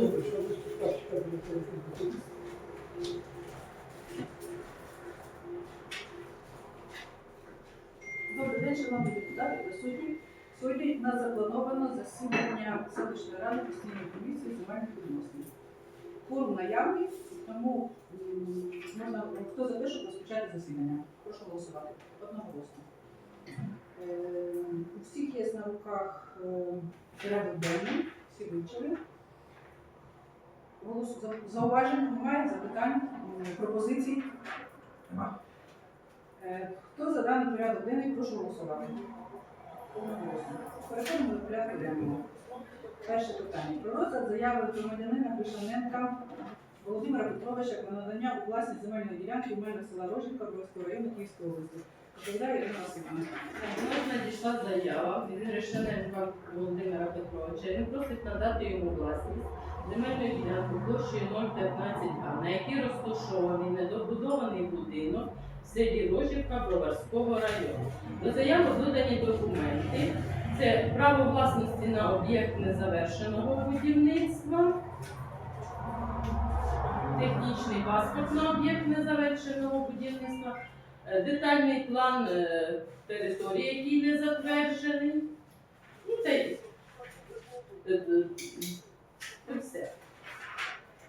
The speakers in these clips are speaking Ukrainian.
Добрий день, шановні депутати, присутні. Сьогодні у нас заплановано засідання селищної ради постійної комісії земельних відносин. Форум наявний, тому можна хто за те, щоб розпочати засідання. Прошу голосувати. Одноголосно. Е, У всіх є на руках е, порядок денний, всі вивчили. Голосу зауважень немає, запитань, пропозицій. Нема. Е, Хто за даний порядок денний, прошу голосувати. Переходимо до порядку денного. Перше питання. Про розгляд заяви громадянина Кришаненка Володимира Петровича про надання у власність земельної ділянки у межах села Рожівка Бровського району Київської області. Доповідає Ірина Васильівна. Надійшла заява від Решененка Володимира Петровича. Він просить надати йому власність земельної ділянки площею 015 га, на якій розташований недобудований будинок в селі Рожівка Броварського району. До заяви додані документи. Це право власності на об'єкт незавершеного будівництва, технічний паспорт на об'єкт незавершеного будівництва, е, детальний план е, території, який не затверджений. І це е, все.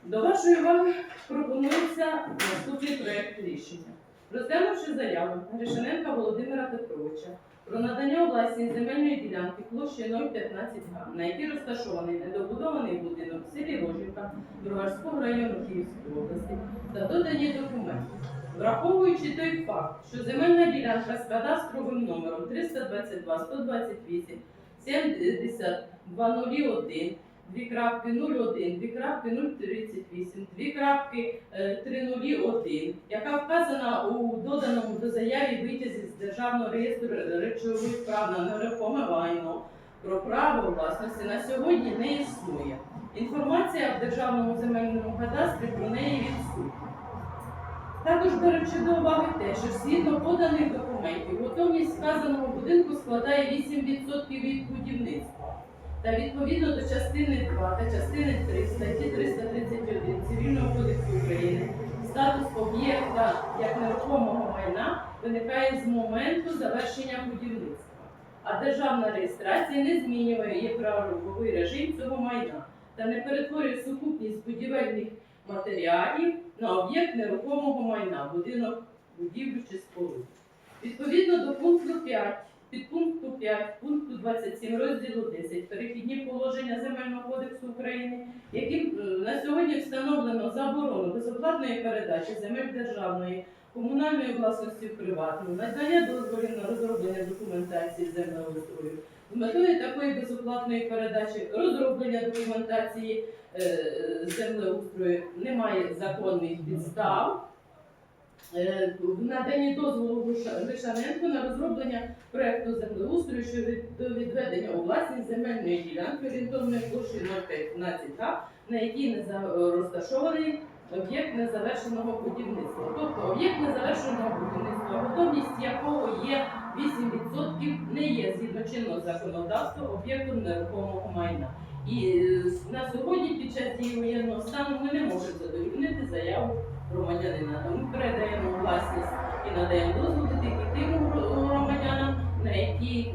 До вашої уваги пропонується наступний проєкт рішення. Розглянувши заяву Гришиненка Володимира Петровича про надання у власність земельної ділянки площею 015 га, на якій розташований недобудований будинок в селі Рожівка Броварського району Київської області та додані документи. Враховуючи той факт, що земельна ділянка з кадастровим номером 322 128 70 201 2 крапки 01, 2 крапки 038, 2 крапки е, 301, яка вказана у доданому до заяві витязі з Державного реєстру речових прав на нерухоме майно про право власності на сьогодні не існує. Інформація в Державному земельному кадастрі про неї відсутня. Також беручи до уваги те, що згідно поданих документів, готовність вказаного будинку складає 8% від будівництва. Та відповідно до частини 2 та частини 3 статті 331 Цивільного кодексу України статус об'єкта як нерухомого майна виникає з моменту завершення будівництва. А державна реєстрація не змінює її правовий режим цього майна та не перетворює сукупність будівельних матеріалів на об'єкт нерухомого майна, будинок, будівлю чи споруду. Відповідно до пункту 5, підпункту 5, пункту 27 розділу 10 перехідні положення Земельного кодексу України, яким е, на сьогодні встановлено заборону безоплатної передачі земель державної, комунальної власності в приватну, надання дозволів на розроблення документації землеустрою. З метою такої безоплатної передачі розроблення документації е, землеустрою немає законних підстав. Е, наданні дозволу Гришаненку на розроблення проекту землеустрою щодо відведення у власність земельної ділянки орієнтовної площі 015 га, на якій не розташований об'єкт незавершеного будівництва. Тобто об'єкт незавершеного будівництва, готовність якого є 8% не є згідно чинного законодавства об'єктом нерухомого майна. І е, на сьогодні під час дії воєнного стану ми не можемо задовольнити заяву громадянина. Ми передаємо власність і надаємо дозволи тільки тим гро- громадянам, на які,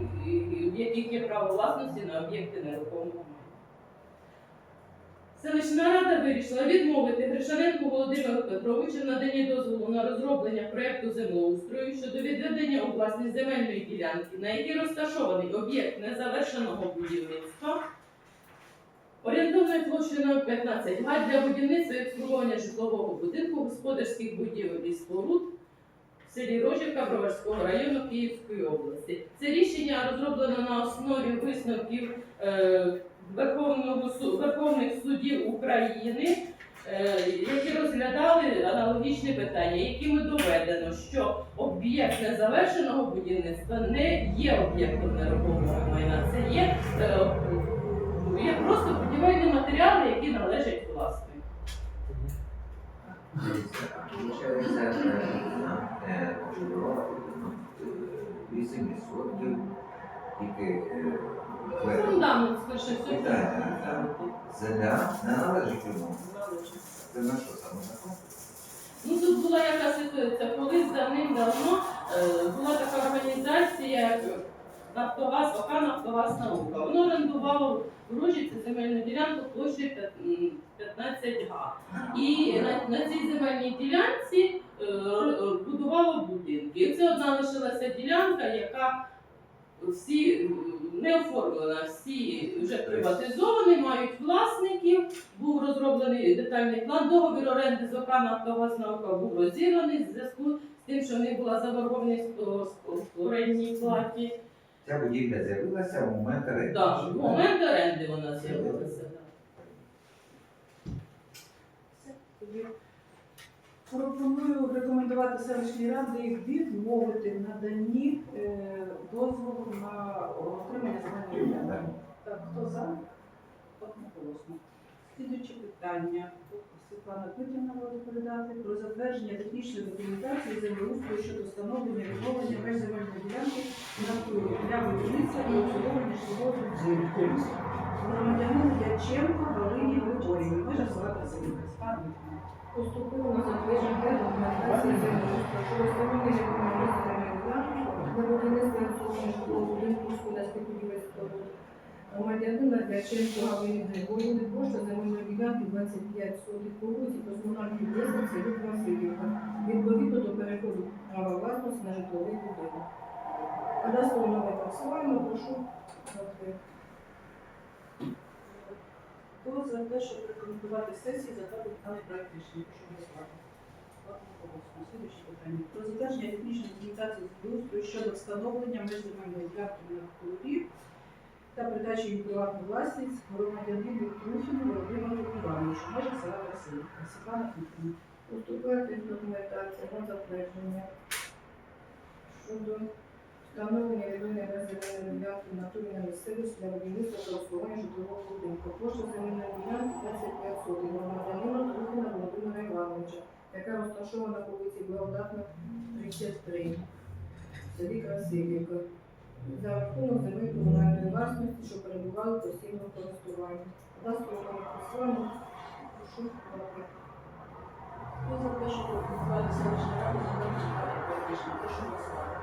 в яких є право власності на об'єкти нерухомого. Селищна рада вирішила відмовити Гришаненку Володимиру Петровичу в наданні дозволу на розроблення проекту землеустрою щодо відведення у власність земельної ділянки, на якій розташований об'єкт незавершеного будівництва, орієнтовною площею 15 га для будівництва і обслуговування житлового будинку, господарських будівель і споруд в селі Рожівка Броварського району Київської області. Це рішення розроблено на основі висновків е, Верховного Верховних судів України, е, які розглядали аналогічні питання, якими доведено, що об'єкт незавершеного будівництва не є об'єктом нерухомого майна. Це є, е, є просто будівельні матеріали, які належать власнику. Получається, нам 8% тільки Фундамент спершу все. Земля не належить йому. Це на що саме закон? Ну тут була яка ситуація, колись давним-давно е, була така організація, як Нафтогаз, ОК Нафтогаз наука. Воно орендувало в Ружиці земельну ділянку площею 15 га. І на, на цій земельній ділянці е, будувало будинки. І це одна лишилася ділянка, яка всі не оформлена, всі вже приватизовані, мають власників. Був розроблений детальний план. Договір оренди з ОК «Нафтогаз наука» був розірваний в зв'язку з тим, що в них була заборгованість по орендній платі. Ця будівля з'явилася в момент оренди. Так, в момент оренди вона з'явилася. Тоді пропоную рекомендувати селищній раді відмовити в наданні е, дозволу на отримання земельної ділянки. Так, хто за? Одноголосно. Слідуюче питання. Світлана Путіна буде доповідати про затвердження технічної документації землеустрою щодо встановлення відновлення меж земельної ділянки на турі для будівництва і обслуговування житлового будинку. Громадянин Яченко Галині Григорівні. Може звати Дмитро. Поступово затвердження Громадянина Дяченко Галини Григорівни площа земельної ділянки 25 сотих по вулиці Космонавті 10, селі Васильівка, відповідно до переходу права власності на житловий будинок. Кадастровий номер працюємо, прошу затвердити. Хто за те, щоб рекомендувати сесії затвердити даний проект рішення? Прошу голосувати. Слідуюче питання. Про затвердження технічної документації землеустрою щодо встановлення меж земельної ділянки на та передачі її приватну власність громадянину Трухіну Володимиру Івановичу, може села Васильівка. Світлана Дмитрівна. Поступає документація на затвердження щодо встановлення відновлення земельної ділянки в натурі для будівництва та обслуговування житлового будинку. Площа земельної ділянки 25 сотих громадянина Трухіна Володимира Івановича, яка розташована по вулиці Благодатна 33 в селі Красилівка. За рахунок земель комунальної власності, що перебували в постійному користуванні. Кадастровий номер присвоєно. Прошу дати. Хто за те, щоб рекомендувати селищну раду затвердити даний проект рішення? Прошу голосувати.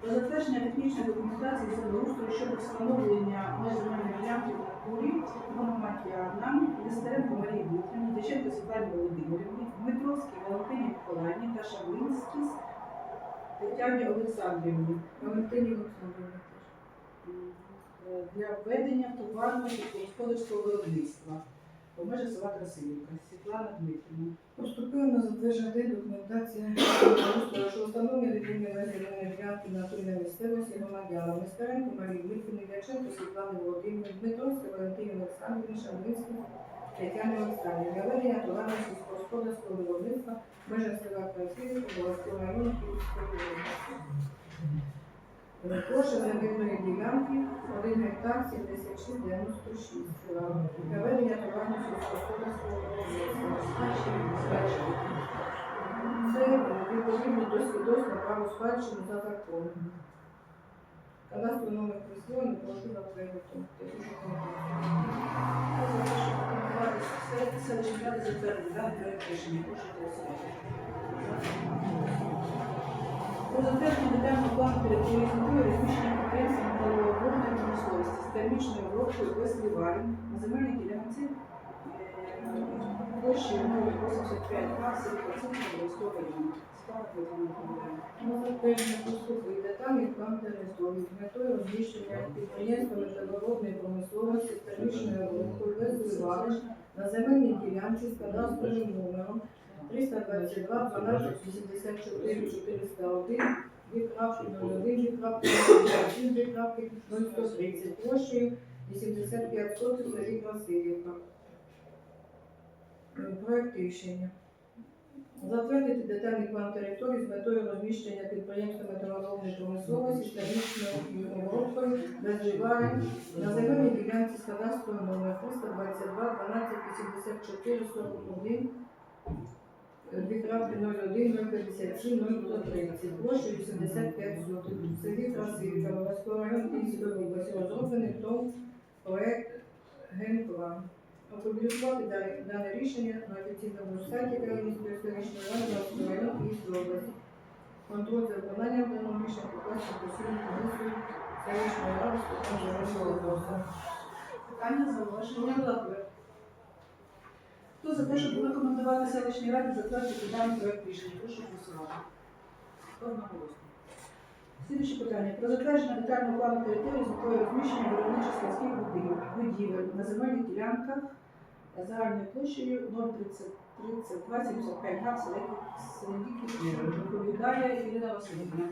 Про затвердження технічної документації землеустрою щодо встановлення меж земельної ділянки в натурі Мономатіана, Нестеренко Марії Дмитрівні, Дяченко Світлані Володимирівні, Дмитровській Валентині Миколаївні та Шаблинській Тетяні Олександрівні Валентині Олександрівні. е, для введення товарного сільськогосподарського виробництва межах села Красилівка. Світлана Дмитрівна. Поступила на затвердження документація що встановлення відповідної земельної ділянки на турі місцевості громадянам Нестеренко Марії Дмитрівни, Дяченко Світлани Володимирівни, Дмитровської Валентині Олександрівні, Шаблинській Тетяні Олександрівні, ведення товарного сільськогосподарського виробництва в межах села Красилівка, Волоського району Київської області. Площа земельної ділянки 1 гектар 76,96 села. Для ведення товарного сільськогосподарського виробництва. Це відповідно до свідоцтва право спадщини за законом. Кадастровий номер присвоєний, прошу рада затвердить даний проект рішення. Прошу голосувати. Про детального плану території з метою розміщення підприємств металообробної промисловості з термічною обробкою без на земельній ділянці е, площею 085 га, селі Пацинка, Волоського району. Справа Тетяна Володимирівна. На затвердження поступить детальний план території з метою розміщення підприємства металообробної промисловості термічною обробкою без ліварень на земельній ділянці з кадастровим номером 322 12 84 401 2.01, 2.01, 2.0130 площею 85 сотих Васильівка. Е, Проект рішення. Затвердити детальний план території з метою розміщення підприємства металообробної промисловості з термічною обробкою без живарень на земельній ділянці з кадастровим номер 322 12 84 41 дві 01 057 0130 площею 75 сотих. В селі Красивка, Волоського району Київської області розроблений ТОВ проект Генплан. Опублікувати дане- дане рішення на офіційному сайті Київської селищної ради Волоського району Київської області. Контроль за виконанням даного рішення покласти постійну комісію селищної ради з питань. Питання, зауваження? Хто за те, щоб рекомендувати селищній раді затвердити даний проект рішення? Прошу голосувати. Одноголосно. Слідуюче питання. Про затвердження детального плану території з метою розміщення виробничих складських будівель, будівель на земельних ділянках загальною площею 03275 га в селі Київ. Ірина Васильівна.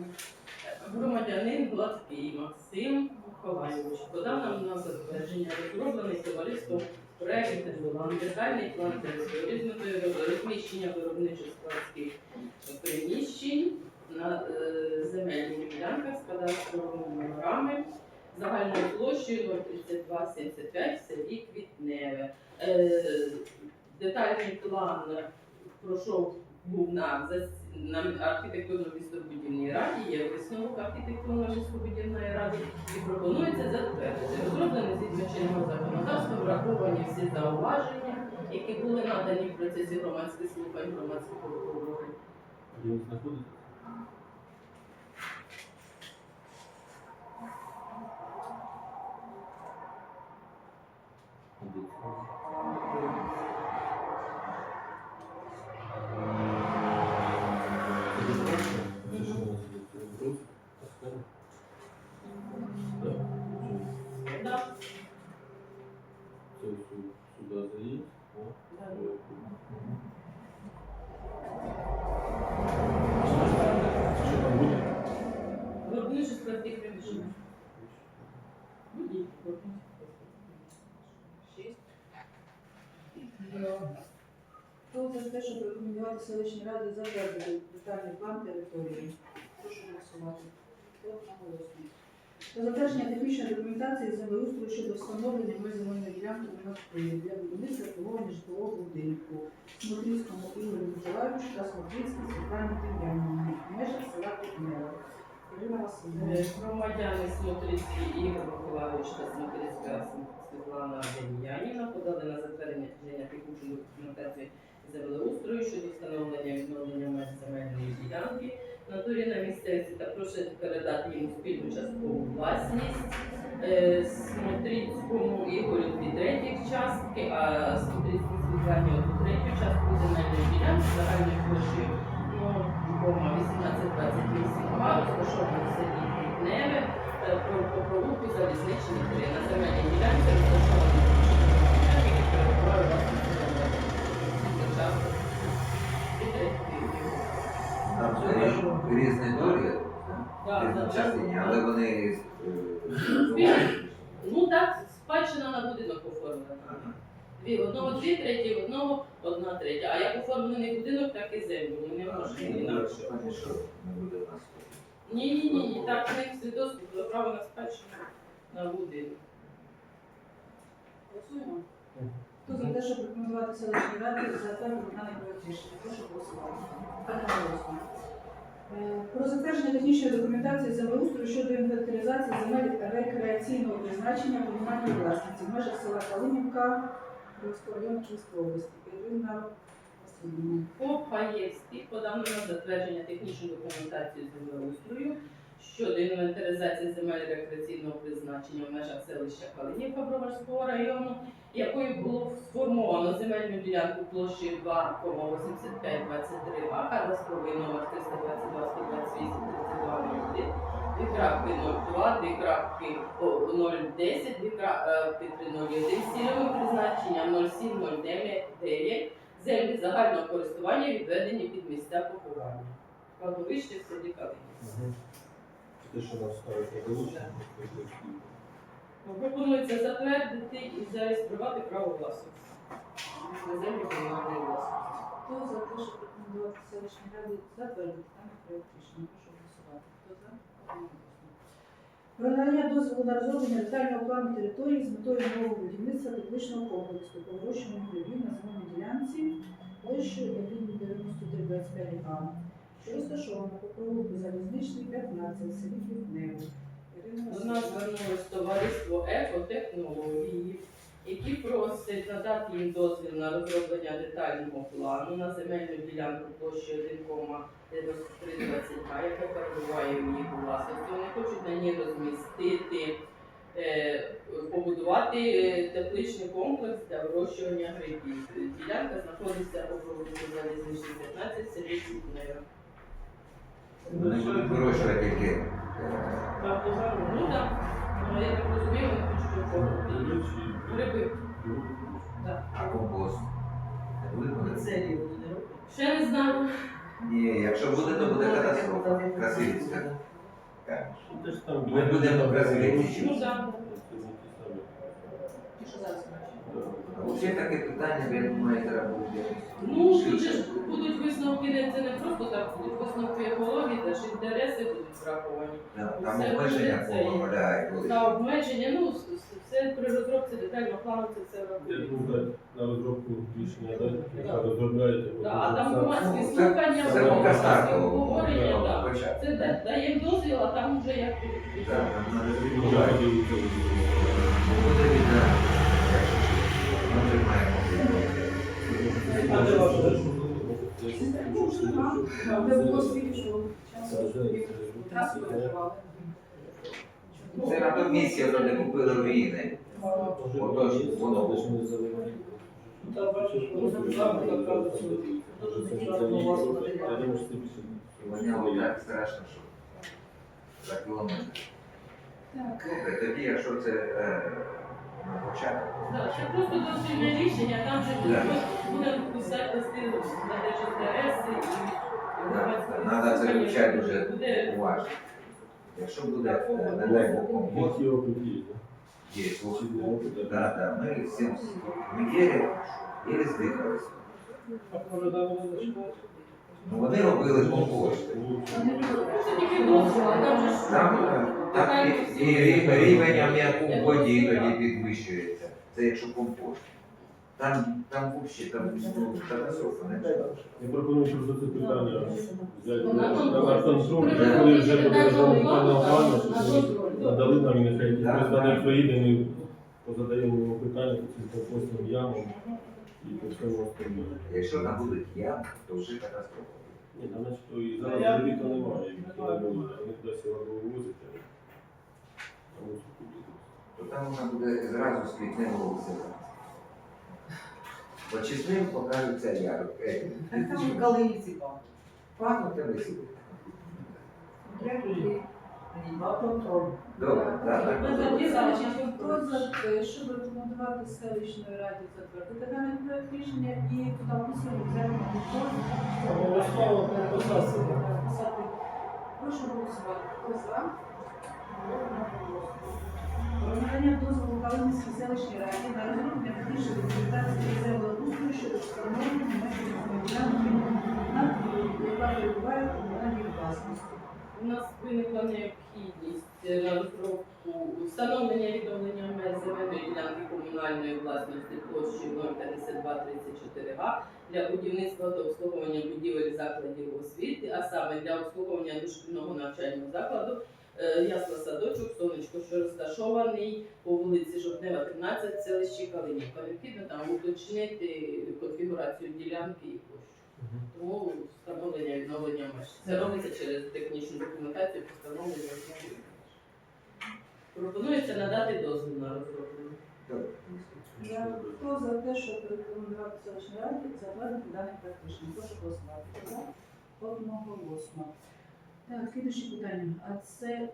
Громадянин Гладкий Максим Миколайович подав нам на затвердження розроблений товариством проект «Дезолан» детальний план території з метою розміщення виробничих складських приміщень на е, земельних ділянках з кадастровими номерами загальною площею 03275 в селі Квітневе. Е, Детальний план пройшов був на, на архітектурно-містобудівній раді, є висновок архітектурно-містобудівної ради і пропонується затвердити. Розроблений згідно чинного законодавства, враховані всі зауваження, які були надані в процесі громадських слухань громадських обговорень. Де він знаходиться? Де це? Це де просто? Це що у нас іде? Це просто? Паскара? Так. Да, Це сю- сюди заїзд. О, да. е, Що там буде? Виробничі складських приміщень. Будівлі. Шість. Хто за те, щоб рекомендувати селищній раді затвердити детальний план території? Прошу голосувати. Про затвердження технічної документації землеустрою щодо встановлення меж земельної ділянки Москві для будівництва обслуговування житлового будинку Смотрівському Ігорю Миколаївичу та Смотрівській Світлані Тим'яновні в межах села Кутнева. Громадяни Смотрицький Ігор Миколайович та Смотрицька Світлана Дем'яніна подали на затвердження технічної документації землеустрою щодо встановлення відновлення меж земельної ділянки в натурі на місцевості та просить передати йому спільну часткову власність. Е, Смотрицькому Ігорю дві третіх частки, а Смотрицькій Світлані одну третю частку земельної ділянки загальною площею 0,1828 га, розташовано в селі Квітневе, по, залізничний 3. На земельній ділянці розташовані які землі. Там же різні долі, різні але вони е, Ну так, спадщина на будинок оформлена. Дві, одного дві треті, одного одна третя. А як оформлений будинок, так і землю. Ми не можемо інакше. Ні, ні, ні, ні, так в свідоцтво про право на спадщину на будинок. Голосуємо. Хто за те, щоб рекомендувати селищній раді затвердити даний проект рішення? Прошу голосувати. Е, Про затвердження технічної документації землеустрою щодо інвентаризації земель рекреаційного призначення комунальної власності в межах села Калинівка Київського району Київської області. Васильівна. ФОП Гаєвський подав на затвердження технічної документації землеустрою щодо інвентаризації земель рекреаційного призначення в межах селища Калинівка Броварського району, якою було сформовано земельну ділянку площею 2,8523 га, кадастровий номер 322 128 32 01, дві крапки 02, дві крапки о, 010, дві крапки 301 з призначенням 07099, землі загального користування відведені під місця поховання. Кладовище в селі Те, що нас ставить долучення, Пропонується затвердити і зареєструвати право власності на землі комунальної власності. Хто за те, щоб рекомендувати селищній раді затвердити даний проект рішення? Прошу голосувати. Хто за? Про надання дозволу на розроблення детального плану території з метою нового будівництва тепличного комплексу по вирощуванню грибів на земельній ділянці площею 1,9325 га, що розташована по провулку Залізничний 15 селі Квітнево. До нас звернулось товариство екотехнології, які просять надати їм дозвіл на розроблення детального плану на земельну ділянку площею 1,9320 га, яка перебуває в їх власності. Вони хочуть на ній розмістити, е, побудувати е, тепличний комплекс для вирощування грибів. Ділянка знаходиться по провулку Залізничний 15 в селі. Вони вирощувати тільки е, Ну так, Ну, я так розумію, вони гриби. а компост. Не буде вони? Ще не знаю. Ні, якщо буде, то буде катастрофа. Красивицька. Ми Ми будемо красиві. Ну так. Що зараз. Взагалі таке питання, я думаю, треба буде. Ну, тут же ж будуть висновки, де це не просто так, будуть висновки екології, теж інтереси будуть враховані. Да, Там Все обмеження це. Та обмеження, ну, все при розробці детального плану це все думаю, на розробку рішення дати, яка розробляєте. Да, а там громадські Ну, слухання, Це поки громадські стартово. обговорення, Да, так. Це да- дає дозвіл, а там вже як будуть. Так, відбувати. Буде. Ми вже маємо. Де було світло, що часу трасу переживали. Це на тому місці, де не купили руїни. Отож, воно. Там бачиш, воно так страшно, що. Так. Добре, тоді, якщо це е, на початку. Так, Це просто доцільне рішення, там же буде писати листи на держінтереси Треба це вивчати дуже уважно. Якщо буде, е, опити є, да, ми з цим неділі і здихалися. Ну, вони робили компост. Е, і, і рівень аміаку в воді тоді підвищується. Це якщо компост. Там, там взагалі там катастрофа не треба. Я пропоную, щоб за це питання взяти Ну, на контроль, коли вже детального розроблено плану, щоб надали нам і нехай представник приїде, ми позадаємо йому питання по цим компостним ямам і по всьому остальному. Якщо там будуть ям, то вже катастрофа. Ні, там значить, то і зараз літо немає, не вони туди сила вивозити. а ми тут. То там вона буде зразу з квітневого висилати. Бо чесним покажеться ярок. Ей, Там калиниці пахнуть. пахнути висилати. Добре, так, щоб рекомендувати селищної раді затвердити даний проект рішення і туди писали взяти. Обов'язково Писати. Прошу голосувати. Хто за? Про дозволу Калинівській селищній раді на розроблення технічної документації землеустрою щодо встановлення межів ділянки на яка перебуває у комунальній власності. У нас виникла необхідність е, на розробку встановлення відновлення меж земельної ділянки комунальної власності площею 05234 га для будівництва та обслуговування будівель закладів освіти, а саме для обслуговування дошкільного навчального закладу е, ясла садочок сонечко, що розташований по вулиці Жовтнева, 13, в селищі Калинівка. Необхідно там уточнити конфігурацію ділянки і площу. Тому встановлення відновлення меж. Це робиться через технічну документацію і відновлення меж. Пропонується надати дозвіл на розроблення. Я хто за те, щоб рекомендувати селищній раді затвердити даний проект рішення? Прошу голосувати. Одноголосно. Так, слідуюче питання. А це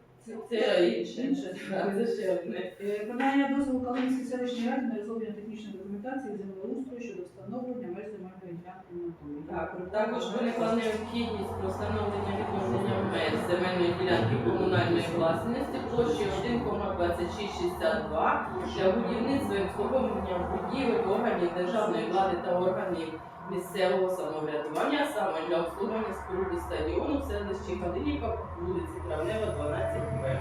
Це інше, інше. Це ще одне. Е, Подання дозволу Калинській селищній раді на розроблення технічної документації землеустрою щодо встановлення меж земельної ділянки на натурі. Так, також виникла необхідність про встановлення відновлення меж земельної ділянки комунальної власності площі 1,2662 для будівництва і обслуговування будівель органів державної влади та органів місцевого самоврядування, саме для обслуговування споруди стадіону в селищі Калинівка по вулиці Травнева, 12 Б.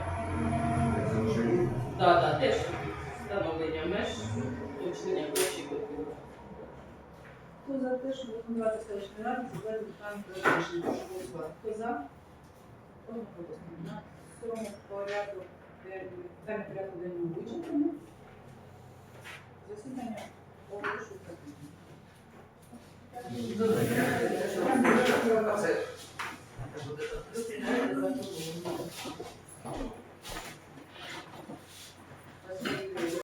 Це. Так, так, теж встановлення меж, уточнення площі котів. Хто за те, щоб рекомендувати селищної ради затвердити питання про рішення? Прошу голосувати. Хто за? Цьому порядок денний- порядку денного вичерпано. Засідання оголошую закритим. 先生。